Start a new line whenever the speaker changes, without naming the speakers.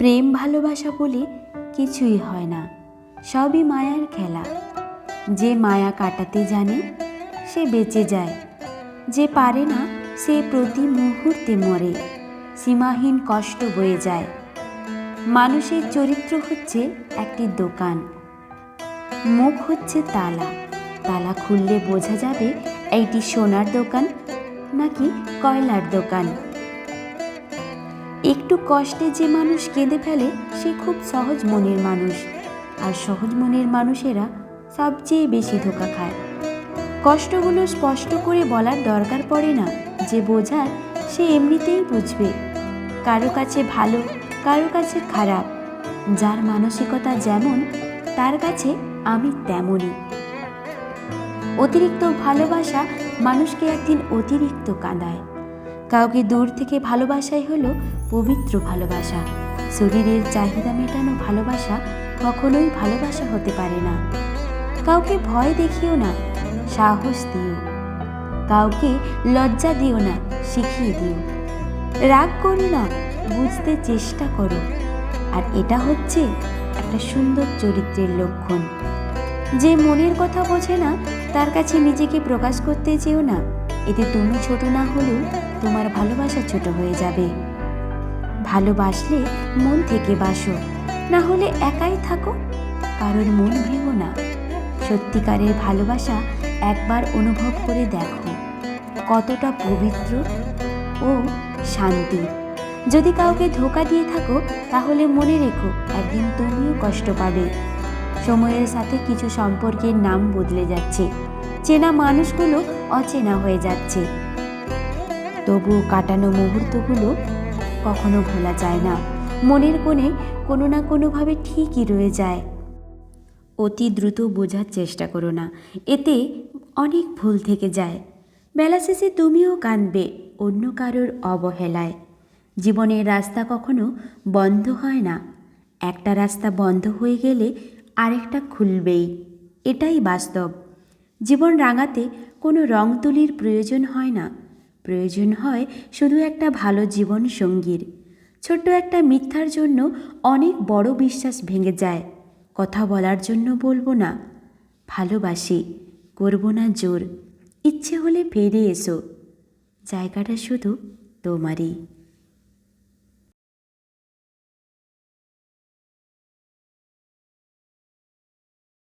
প্রেম ভালোবাসা বলে কিছুই হয় না, সবই মায়ার খেলা। যে মায়া কাটাতে জানে, সে বেঁচে যায়। যে পারে না, সে প্রতি মুহূর্তে মরে, সীমাহীন কষ্ট বয়ে যায়। মানুষের চরিত্র হচ্ছে একটি দোকান। মুখ হচ্ছে তালা। তালা খুললে বোঝা যাবে, এইটি সোনার দোকান নাকি কয়লার দোকান। একটু কষ্টে যে মানুষ কেঁদে ফেলে, সে খুব সহজ মনের মানুষ। আর সহজ মনের মানুষেরা সবচেয়ে বেশি ধোকা খায়। কষ্টগুলো স্পষ্ট করে বলার দরকার পড়ে না, যে বোঝার সে এমনিতেই বুঝবে। কারও কাছে ভালো, কারও কাছে খারাপ। যার মানসিকতা যেমন, তার কাছে আমি তেমনই। অতিরিক্ত ভালোবাসা মানুষকে একদিন অতিরিক্ত কাঁদায়। কাউকে দূর থেকে ভালোবাসাই হলো পবিত্র ভালোবাসা। শরীরের চাহিদা মেটানো ভালোবাসা কখনোই ভালোবাসা হতে পারে না। কাউকে ভয় দেখিও না, সাহস দিও। কাউকে লজ্জা দিও না, শিখিয়ে দিও। রাগ করো না, বুঝতে চেষ্টা করো। আর এটা হচ্ছে একটা সুন্দর চরিত্রের লক্ষণ। যে মনের কথা বোঝে না, তার কাছে নিজেকে প্রকাশ করতে যেও না। এতে তুমি ছোট না হলেও তোমার ভালোবাসা ছোট হয়ে যাবে। ভালোবাসলে মন থেকে বাসো, না হলে একাই থাকো, কারোর মন ভেঙো না। সত্যিকারের ভালোবাসা একবার অনুভব করে দেখো, কতটা পবিত্র ও শান্তি। যদি কাউকে ধোকা দিয়ে থাকো, তাহলে মনে রেখো একদিন তুমিও কষ্ট পাবে। সময়ের সাথে কিছু সম্পর্কের নাম বদলে যাচ্ছে। চেনা মানুষগুলো অচেনা হয়ে যাচ্ছে। তবুও কাটানো মুহূর্তগুলো কখনো ভোলা যায় না। মনের কোণে কোনো না কোনোভাবে ঠিকই রয়ে যায়। অতি দ্রুত বোঝার চেষ্টা করো না। এতে অনেক ভুল থেকে যায়। বেলা শেষে তুমিও কাঁদবে অন্য কারোর অবহেলায়। জীবনের রাস্তা কখনো বন্ধ হয় না। একটা রাস্তা বন্ধ হয়ে গেলে আরেকটা খুলবেই। এটাই বাস্তব। জীবন রাঙাতে কোনো রং তুলির প্রয়োজন হয় না। প্রয়োজন হয় শুধু একটা ভালো জীবন সঙ্গীর। ছোট্ট একটা মিথ্যার জন্য অনেক বড় বিশ্বাস ভেঙে যায়। কথা বলার জন্য বলব না। ভালোবাসি, করব না জোর। ইচ্ছে হলে ফিরে এসো। জায়গাটা শুধু তোমারই।